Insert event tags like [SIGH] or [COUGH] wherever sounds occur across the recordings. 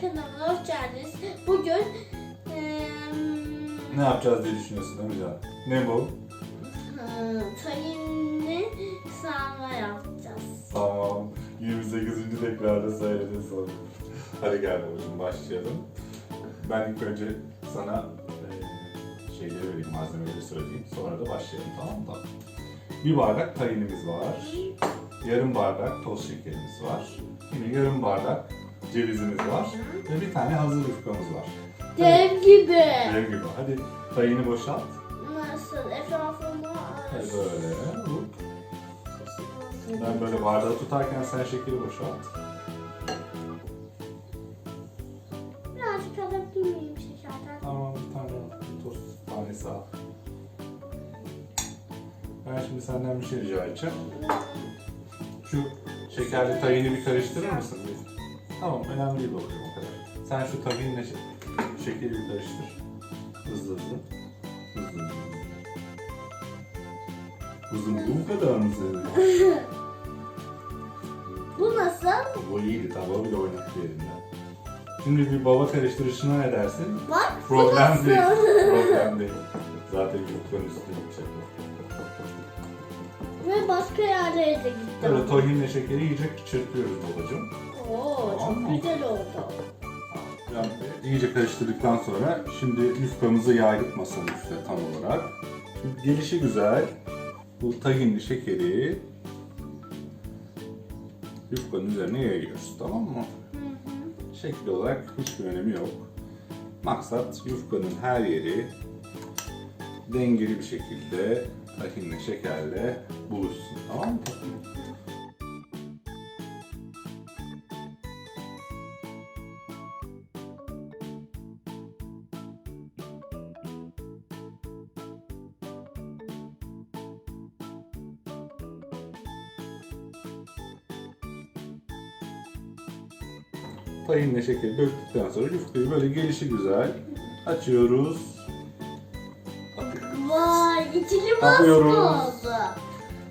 kanalına hoş geldiniz. Bugün eee Ne yapacağız diye düşünüyorsun değil mi Can? Ne bu? eee, tahinli sarma yapacağız. Tamam. 28. tekrarda söyledin sonra. Hadi gel babacığım başlayalım. Ben ilk önce sana eee, şeyleri vereyim, malzemeleri söyleyeyim. Sonra da başlayalım tamam mı? Bir bardak tahinimiz var. Yarım bardak toz şekerimiz var. Yine yarım bardak cevizimiz var. Ve bir tane hazır yufkamız var. Dev gibi. Dev gibi. Hadi tayini boşalt. Nasıl? Etrafında Hadi böyle. Hop. Ben böyle bardağı tutarken sen şekeri boşalt. Birazcık alabilir miyim şekerden? Tamam bir tane toz tanesi al. Ben şimdi senden bir şey rica edeceğim. Şekerli tayini bir karıştırır mısın? Tamam önemli değil babacığım o kadar. Sen şu tahinle şe- şekeri bir karıştır. Hızlı hızlı. Hızlı hızlı. Kızım bu kadar mı senin? [LAUGHS] Bu nasıl? Bu iyiydi tabağı bile oynattı yerinden. Şimdi bir baba karıştırışına ne dersin? Bak bu Problem nasıl? değil. Problem [LAUGHS] değil. Zaten yufkanın üstüne gidecek. Ve başka yerlere de gittim. Böyle tahinle şekeri iyice çırpıyoruz babacığım. Oo Tamam mı? çok güzel oldu. Yani iyice karıştırdıktan sonra şimdi yufkamızı yaydık masanın üstüne tam olarak. Şimdi gelişi güzel. Bu tahinli şekeri yufkanın üzerine yayıyoruz tamam mı? Şekil olarak hiçbir önemi yok. Maksat yufkanın her yeri dengeli bir şekilde tahinle şekerle buluşsun tamam mı? Tahinle şekeri döktükten sonra yufkayı böyle gelişi güzel açıyoruz. İçili baskı Yapıyoruz. oldu.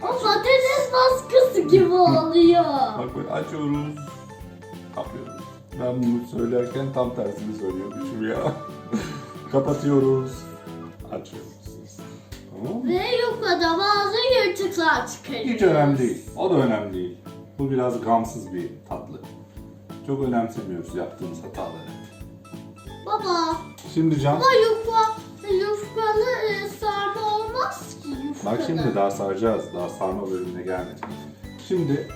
O patates baskısı gibi oluyor. Bak böyle açıyoruz. Kapıyoruz. Ben bunu söylerken tam tersini söylüyormuşum ya. [LAUGHS] Kapatıyoruz. Açıyoruz. Tamam mı? Ve yukarıda bazı yırtıklar çıkarıyor. Hiç önemli değil. O da önemli değil. Bu biraz gamsız bir tatlı. Çok önemsemiyoruz yaptığımız hataları. Baba, Şimdi Can, ama yufka, yufkalı e, sarma. Bak şimdi daha saracağız. Daha sarma bölümüne gelmedik. Şimdi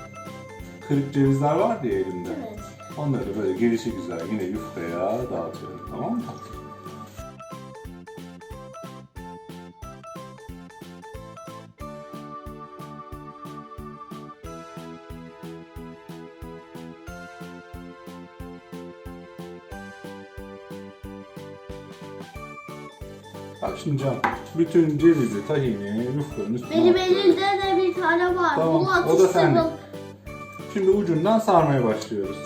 kırık cevizler var diye elimde. Evet. Onları böyle gelişi güzel yine yufkaya dağıtıyorum tamam mı? Bak şimdi Can, bütün cevizi, tahini, yufkanın üstüne Benim atıyorum. elimde de bir tane var. Tamam, Bunu o da sende. Şimdi ucundan sarmaya başlıyoruz.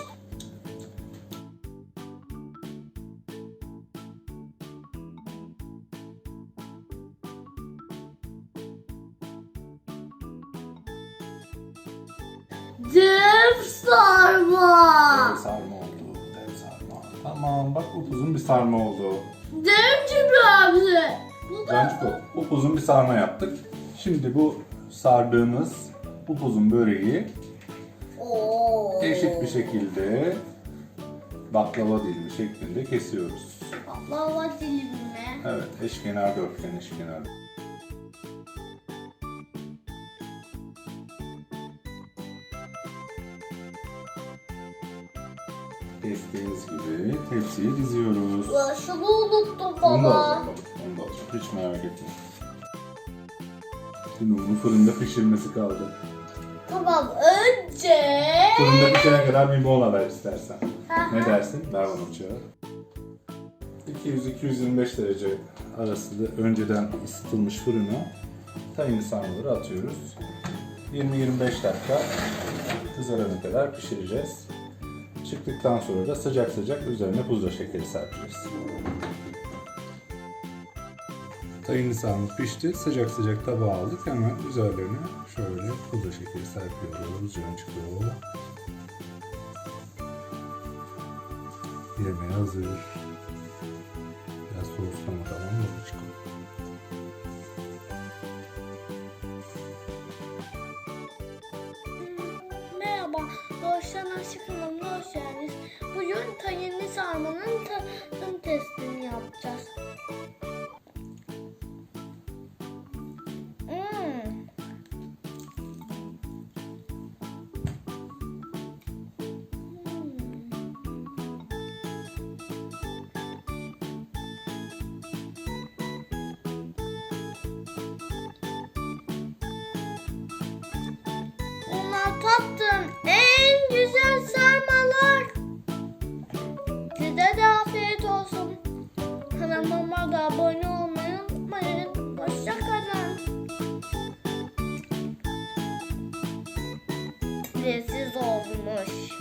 Dev sarma. Dev sarma oldu, dev sarma. Tamam, bak upuzun bir sarma oldu. Dev abi. Bu upuzun bir sarma yaptık. Şimdi bu sardığımız upuzun böreği Oo. eşit bir şekilde baklava dilimi şeklinde kesiyoruz. Baklava dilimine. Evet, eşkenar dörtgen, eşkenar. Kestiğimiz gibi tepsiye diziyoruz. Ya şunu unuttum Onu da baba. Hiç merak etme. Şimdi bunu fırında pişirmesi kaldı. Tamam önce. Fırında pişene kadar bir mola ver istersen. Aha. Ne dersin? Ver bana bıçağı. 200-225 derece arasında önceden ısıtılmış fırına tahinli sarmaları atıyoruz. 20-25 dakika kızarana kadar pişireceğiz. Çıktıktan sonra da sıcak sıcak üzerine pudra şekeri serpeceğiz. Tahinli sarma pişti. Sıcak sıcak tabağa aldık. Hemen üzerlerine şöyle pudra şekeri serpiyoruz. Cancıklı. yemeğe hazır. Biraz soğusun tamam mı babacığım? Merhaba, Doğuştan Aşık hoş geldiniz. Bugün tahinli sarmanın tadım testini yapacağız. Leziz olmuş.